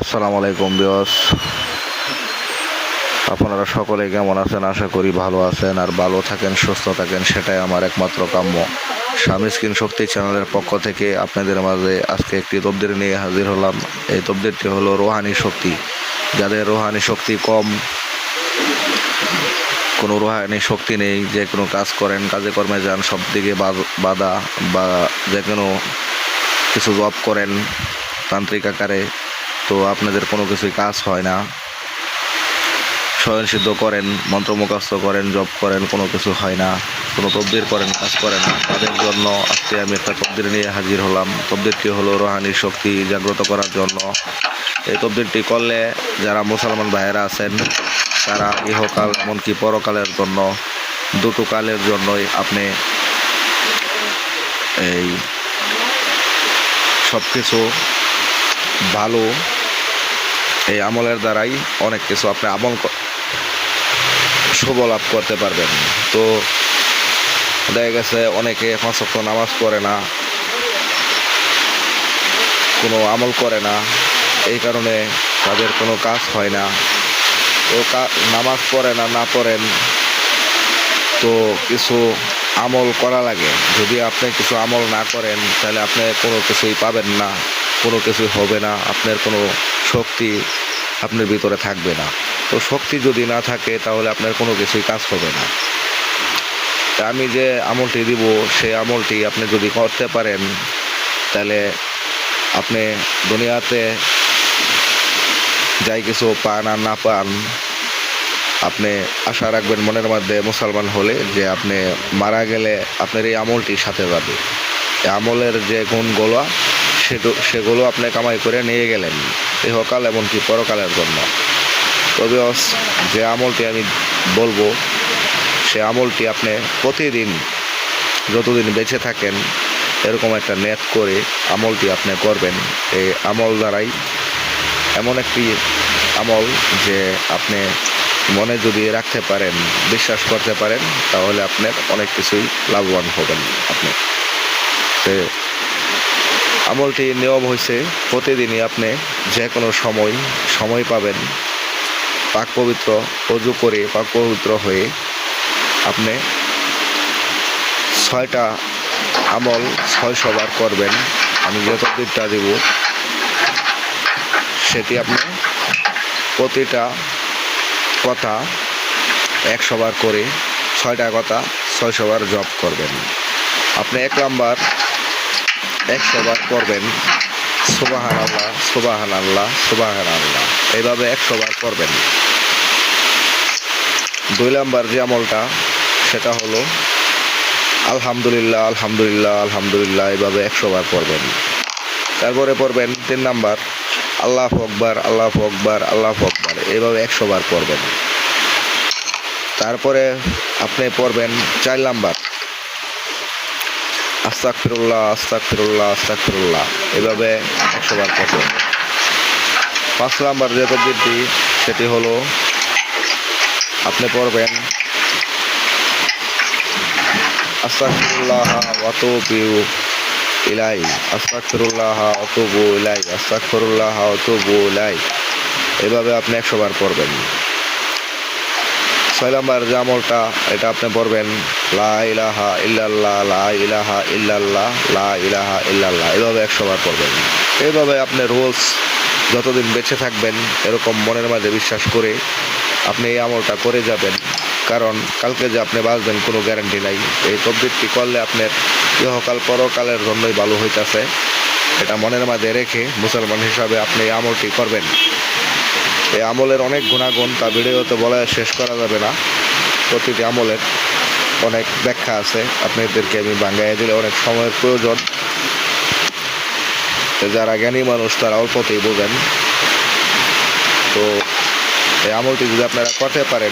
আসসালামু আলাইকুম বিয়স আপনারা সকলে কেমন আছেন? আশা করি ভালো আছেন আর ভালো থাকেন, সুস্থ থাকেন, সেটাই আমার একমাত্র কাম্য। স্বামী স্ক্রিন শক্তি চ্যানেলের পক্ষ থেকে আপনাদের মাঝে আজকে একটি তবদির নিয়ে হাজির হলাম। এই তবদিরটি হলো রোহানি শক্তি। যাদের রোহানি শক্তি কম, কোনো রোহানি শক্তি নেই, যে কোনো কাজ করেন, কাজে কর্মে যান সব দিকে বাধা বা যে কোনো কিছু জব করেন, তান্ত্রিক আকারে তো আপনাদের কোনো কিছুই কাজ হয় না। স্বয়ং সিদ্ধ করেন মন্ত্র মুখস্থ করেন জব করেন, কোনো কিছু হয় না। কোনো তবদির করেন, কাজ করে না। তাদের জন্য আজকে আমি একটা তবদির নিয়ে হাজির হলাম। তবদিরটি হলো রোহানির শক্তি জাগ্রত করার জন্য। এই তবদিরটি করলে যারা মুসলমান ভাইয়েরা আছেন, তারা ইহকাল এমনকি পরকালের জন্য দুটো কালের জন্যই আপনি এই সব কিছু ভালো এই আমলের দ্বারাই অনেক কিছু আপনি আমল শুভ লাভ করতে পারবেন। তো দেখা গেছে অনেকে পাঁচ নামাজ পড়ে না, কোনো আমল করে না, এই কারণে তাদের কোনো কাজ হয় না। তো নামাজ পড়ে না না পড়েন, তো কিছু আমল করা লাগে। যদি আপনি কিছু আমল না করেন, তাহলে আপনি কোনো কিছুই পাবেন না। কোনো কিছুই হবে না, আপনার কোনো শক্তি আপনার ভিতরে থাকবে না। তো শক্তি যদি না থাকে, তাহলে আপনার কোনো কিছুই কাজ হবে না। আমি যে আমলটি দিব সেই আমলটি আপনি যদি করতে পারেন, তাহলে আপনি দুনিয়াতে যাই কিছু পান আর না পান, আপনি আশা রাখবেন মনের মধ্যে মুসলমান হলে যে আপনি মারা গেলে আপনার এই আমলটি সাথে যাবে। আমলের যে গুণগুলো সেগুলো আপনি কামাই করে নিয়ে গেলেন। ইহকাল এমনকি পরকালের জন্য। তবে যে আমলটি আমি বলব, সে আমলটি আপনি প্রতিদিন যতদিন বেঁচে থাকেন, এরকম একটা নেট করে আমলটি আপনি করবেন। এই আমল দ্বারাই এমন একটি আমল যে আপনি মনে যদি রাখতে পারেন, বিশ্বাস করতে পারেন, তাহলে আপনার অনেক কিছুই লাভবান হবেন আপনি। তো আমলটি নিয়ম হয়েছে প্রতিদিনই আপনি যে কোনো সময় সময় পাবেন। পাক পবিত্র অজু করে পাক পবিত্র হয়ে আপনি ছয়টা আমল ছয় সবার করবেন। আমি যত দিকটা দেব, সেটি আপনি প্রতিটা কথা একশো বার করে ছয়টা কথা ছয়শো বার জব করবেন। আপনি এক নাম্বার একশো বার করবেন সুবাহান আল্লাহ সুবাহান আল্লাহ সুবাহান আল্লাহ এইভাবে একশো বার করবেন। দুই নাম্বার যে আমলটা, সেটা হলো, আলহামদুলিল্লাহ আলহামদুলিল্লাহ আলহামদুলিল্লাহ এইভাবে একশো বার করবেন। তারপরে পড়বেন তিন নাম্বার, আল্লাহ আকবার আল্লাহ আকবার আল্লাহ আকবার এইভাবে একশো বার পড়বেন তারপরে আপনি পড়বেন চার নাম্বার। আস্তাক ফিরুল্লাহ আস্তাক ফিরুল্লাহ এভাবে একশো বার পড়বেন পাঁচ নাম্বার যে তদ্বিরটি, সেটি হলো, আপনি পড়বেন, আস্তাগফিরুল্লাহ ওয়া আতুবু ইলাই আস্তাগফিরুল্লাহ ওয়া আতুবু ইলাই আস্তাগফিরুল্লাহ ওয়া আতুবু ইলাই এভাবে আপনি একশো বার পড়বেন। ছয় নম্বর যে আমলটা, এটা আপনি পড়বেন, লা ইলাহা ইল্লাল্লাহ, লা ইলাহা ইল্লাল্লাহ, লা ইলাহা ইল্লাল্লাহ, এভাবে একশো বার পড়বেন। এইভাবে আপনি রোজ যতদিন বেঁচে থাকবেন, এরকম মনের মাঝে বিশ্বাস করে আপনি এই আমলটা করে যাবেন। কারণ কালকে যে আপনি বাঁচবেন, কোনো গ্যারান্টি নাই। এই তবদিরটি করলে আপনার ইহকাল, পরকালের জন্যই ভালো হইতেছে। এটা মনের মাঝে রেখে মুসলমান হিসাবে আপনি এই আমলটি করবেন। এই আমলের অনেক গুণাগুণ তা ভিডিওতে বলা শেষ করা যাবে না। প্রতিটি আমলের অনেক ব্যাখ্যা আছে। আপনাদেরকে আমি বাঙ্গাইয়ে দিলে অনেক সময়ের প্রয়োজন। যারা জ্ঞানী মানুষ, তারা অল্পতেই বোঝেন। তো এই আমলটি যদি আপনারা করতে পারেন,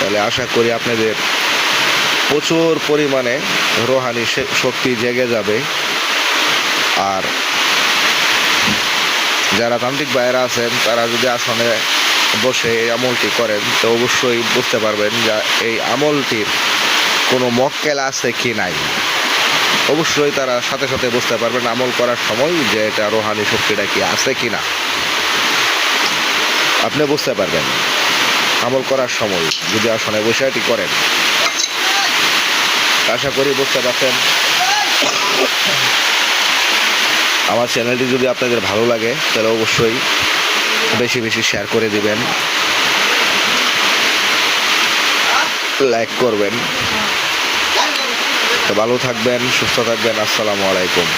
তাহলে আশা করি আপনাদের প্রচুর পরিমাণে রোহানি শক্তি জেগে যাবে। আর যারা তান্ত্রিক ভাইয়েরা আছেন, তারা যদি আসনে বসে এই আমলটি করেন, তো অবশ্যই বুঝতে পারবেন যে এই আমলটির কোনো মক্কেল আছে কি নাই। অবশ্যই তারা সাথে সাথে বুঝতে পারবেন আমল করার সময় যে এটা রোহানি শক্তিটা কি আছে কি না। আপনি বুঝতে পারবেন। আমল করার সময় যদি আসনে বসে এটি করেন, আশা করি বুঝতে পারছেন। আমার চ্যানেলটি যদি আপনাদের ভালো লাগে, তাহলে অবশ্যই বেশি বেশি শেয়ার করে দিবেন। লাইক করবেন। ভালো থাকবেন, সুস্থ থাকবেন, আসসালামু আলাইকুম।